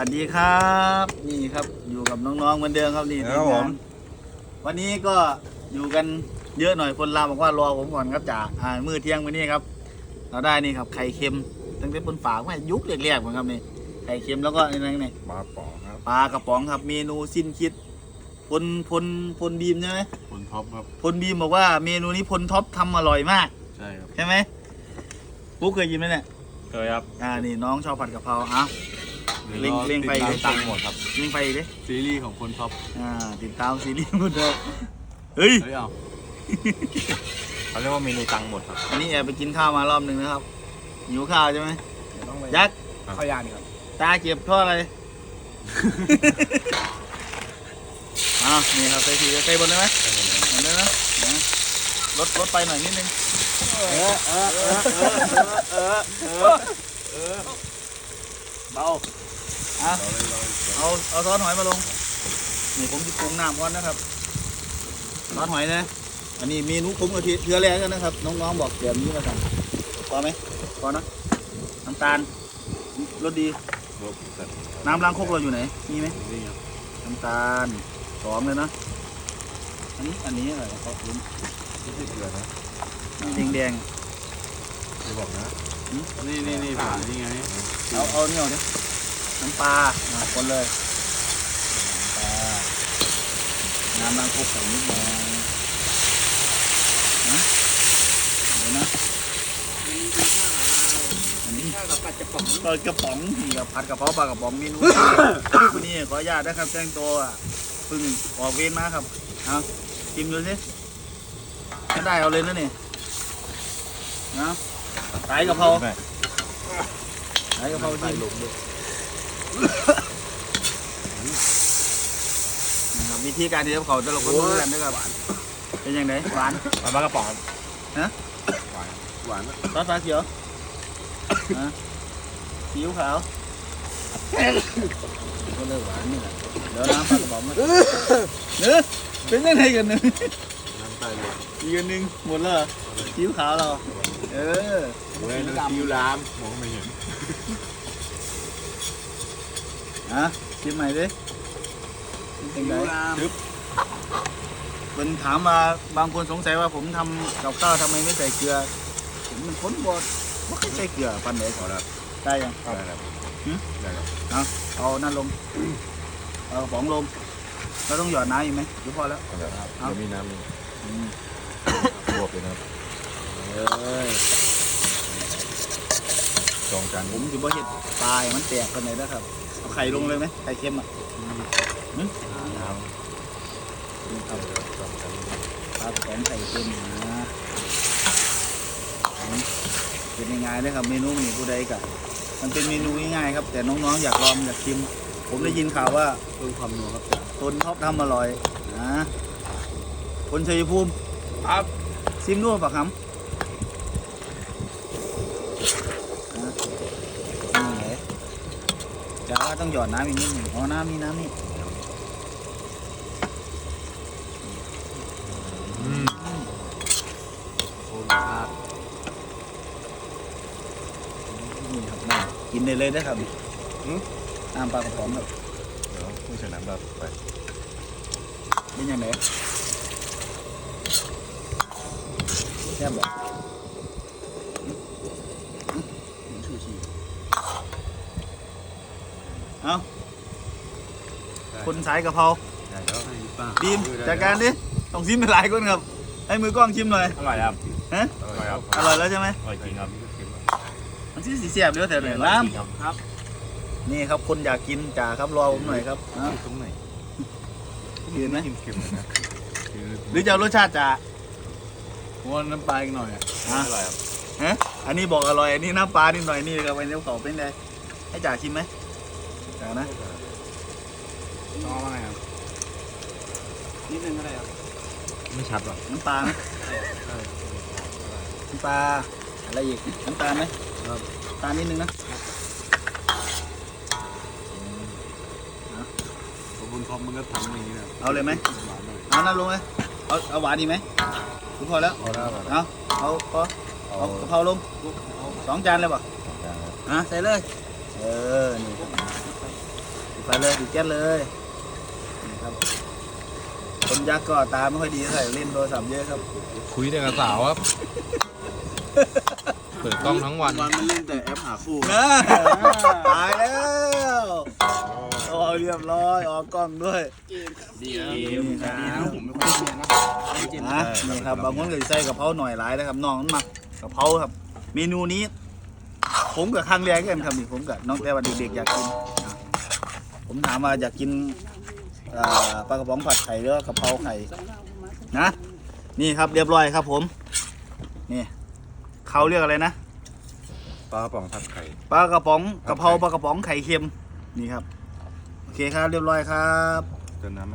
วัสดีครับ นี่ครับอยู่กับน้องๆเหมือนเดิมครับนี่ครับทีงานผมวันนี้ก็อยู่กันเยอะหน่อยคนลาวบอกว่ารอผมก่อนครับจ่าอ่ามือเที่ยงวันนี้ครับ เราได้นี่ครับไข่เค็มตั้งแต่บนฝากมายุคแรกๆเหมือนครับนี่ไข่เค็มแล้วก็นี่นั่นนี่มาป๋องครับปลากระป๋องครับเมนูสิ้นคิดพลพลพลบีมใช่ไหมคุณท็อปครับพลบีมบอกว่าเมนูนี้พลท็อปทำอร่อยมาก ใช่ครับใช่ไหมปุ๊กเคยกินไหมเนี่ยเคยครับอ่านี่น้องชอบผัดกะเพราอะ เล็งเล็งไปติดตามตังค์หมดครับยิงไปอีกดิซีรีส์ของคนท็อปอ่าติดตามซีรีส์มุดเดิมเฮ้ยเฮ้ยเอาเขาเรียกว่าเมนูตังค์หมดครับอันนี้แอบไปกินข้าวมารอบหนึ่งนะครับหิวข้าวใช่ไหมยักษ์ข้าวยานี่ครับตาเจ็บเพราะอะไรอ้าวนี่ครับใส่ทีใส่บนได้ไหมบนได้ไหมนะลดลดไปหน่อยนิดนึงเออเออเออเออเออเออเบา อะเอาเอาซอสหอยมาลง นี่ผมจะปรุงน้ำก่อนนะครับซอสหอยนะ อันนี้เมนูผมกับเทือแรกกันนะครับ น้องๆบอกแบบนี้มาสั่งพอไหมพอนะน้ำตาลรสดีรวมกันน้ำล้างครกเราอยู่ไหน มีไหมนี่ครับน้ำตาลสองเลยนะ อันนี้อันนี้อะไรเขาคุ้นไม่ใช่เกลือนะแดงแดงจะบอกนะ นี่นี่นี่ผ่านนี่ไงๆเอาเอาเนี่ยเอาดิ น้ำปลาอะคนเลยน้ำปลาน้ำล้างครกใส่นิดหน่อยนะเดี๋ยวนะอันนี้ข้าวกับปัดจะป๋องเปิดกระป๋องนี่กับผัดกระเพาะปลากระป๋องเมนูวันนี้ขออนุญาตนะครับแจ้งตัวอะเพิ่งออกเวรมาครับเอาชิมดูสิถ้าได้เอาเลยนะนี่นะสายกะเพราสายกะเพราจิ้มนะครับวิ ธีการที่เขาจะลงคนรู้กันนะครับเป็นยังไงหวานมาบ้ากระป๋องครับฮะหวานหวานซอสฟ้าเขียวฮะซีอิ๊วขาวก็เลยหวานนี่แหละเดี๋ยวน้ำปลากระป๋องมาเนื้อเป็นยังไงกันเนื้อน้ำตาลอีกอันหนึ่งหมดแล้วเหรอซีอิ๊วขาวเรา เออเว้ยน้ำซิวลามมองไม่เห็นอะชิมใหม่ดิ เป็นไงลามคนถามมาบางคนสงสัยว่าผมทำกับข้าวทำไมไม่ใส่เกลือ ผมเป็นคนบอดไม่เคยใส่เกลือปันไหนพอแล้วได้ยังได้แล้วหืมได้แล้วเอานั่นลงเอากระป๋องลงเราต้องหยอดน้ำอีกไหมหรือพอแล้วพอแล้วครับเอาเดี๋ยวมีน้ำอืมรวบเลยนะครับเอ้ยจองกันผมอยู่บ่เห็ดปลายมันแตกกันไหนนะครับเอาไข่ลงเลยไหมไข่เค็มอะ ครับแข็งไข่เค็มนะเป็นยังไงนะครับเมนูนี้ผู้ใดกับมันเป็นเมนูง่ายๆครับ แต่น้องๆอยากลองอยากชิม ผมได้ยินข่าวว่าเพิ่มความนัวครับจ้ะคนชอบทำอร่อยนะคนชัยภูมิครับซิมนู่นปะครับนะนี่ไงเดี๋ยวต้องหยอดน้ำอีกนิดหนึ่งอ๋อน้ำนี่น้ำนี่ อืม โอ้รสชาตินี่ครับน้ำกินได้เลยนะครับน้ำปลากระป๋องครับเดี๋ยวไม่ใช่น้ำแบบไปเป็นยังไงแซ่บบอกชูชีเอ้าคนสายกะเพราได้แล้วให้ป้าบีมจัดการดิต้องชิมเป็นหลายคนครับ ให้มือกล้องชิมหน่อย อร่อยครับฮะ อร่อยครับอร่อยแล้วใช่ไหมอร่อยจริงครับมันที่สีเสียบเดี๋ยวแต่ไหนน้ครับำนี่ครับคนอยากกินจ่าครับรอผมหน่อยครับอะตรงไหนกินไหมเค็มๆเลยนะหรือจะเอารสชาติจ่าผมว่าน้ำปลาอีกหน่อยอะอะอร่อยครับฮะอันนี้บอกอร่อยอันนี้น้ำปลานิดหน่อยนี่ครับไอ้เนี้ยเขาเป็นไงให้จ่าชิมไหมจ่านะต้องเอาว่าไงครับนิดนึงก็ได้ครับ ไม่ชัดหรอกน้ำปลานะน้ำปลาอะไรอีกน้ำตาลไหมน้ำตาลนิดนึงนะผมบนคอมมันก็ทำอย่างนี้นะเอาเลยไหมหวานหน่อยเอานั่นลงไหมเอาเอาหวานดีไหมคุณพอแล้วพอแล้วพอแล้วเอาเอาพอเอาเอากะเพราลงสสอองงจาจานนเลคยรับป่ะอะใส่เลยเออนี่ครับสองจานครับนี่ไปเลยติดแก๊สเลยนี่ครับ คนยักษ์ก็ตาไม่ค่อยดีเท่าไหร่เล่นโทรศัพท์เยอะครับคุยแต่กับสาวครับ เปิดกล้องทั้งวัน วันมันเล่นแต่แอปหาคู่นะตายแล้วโอ้เรียบร้อยออกกล้องด้วยดีนะนี่ครับดีนะผมไม่ค่อยเล่นนะเล่นเกมนะนี่ครับบางคนก็สิใส่กะเพราหน่อยหลายนะครับน้องมันมักกะเพราครับ เมนูนี้ ผมกับครั้งแรกกันครับนี่ผมกับน้องแต่ว่าเด็กๆอยากกินอะผมถามว่าอยากกินอ่า ปลากระป๋องผัดไข่หรือว่ากะเพราไข่นะ นี่ครับเรียบร้อยครับ ผม นี่เขาเรียกอะไรนะปลากระป๋องผัดไข่ปลากระป๋องกะเพราปลากระป๋องไข่เค็มนี่ครับโอเคครับเรียบร้อยครับเติมน้ำไหม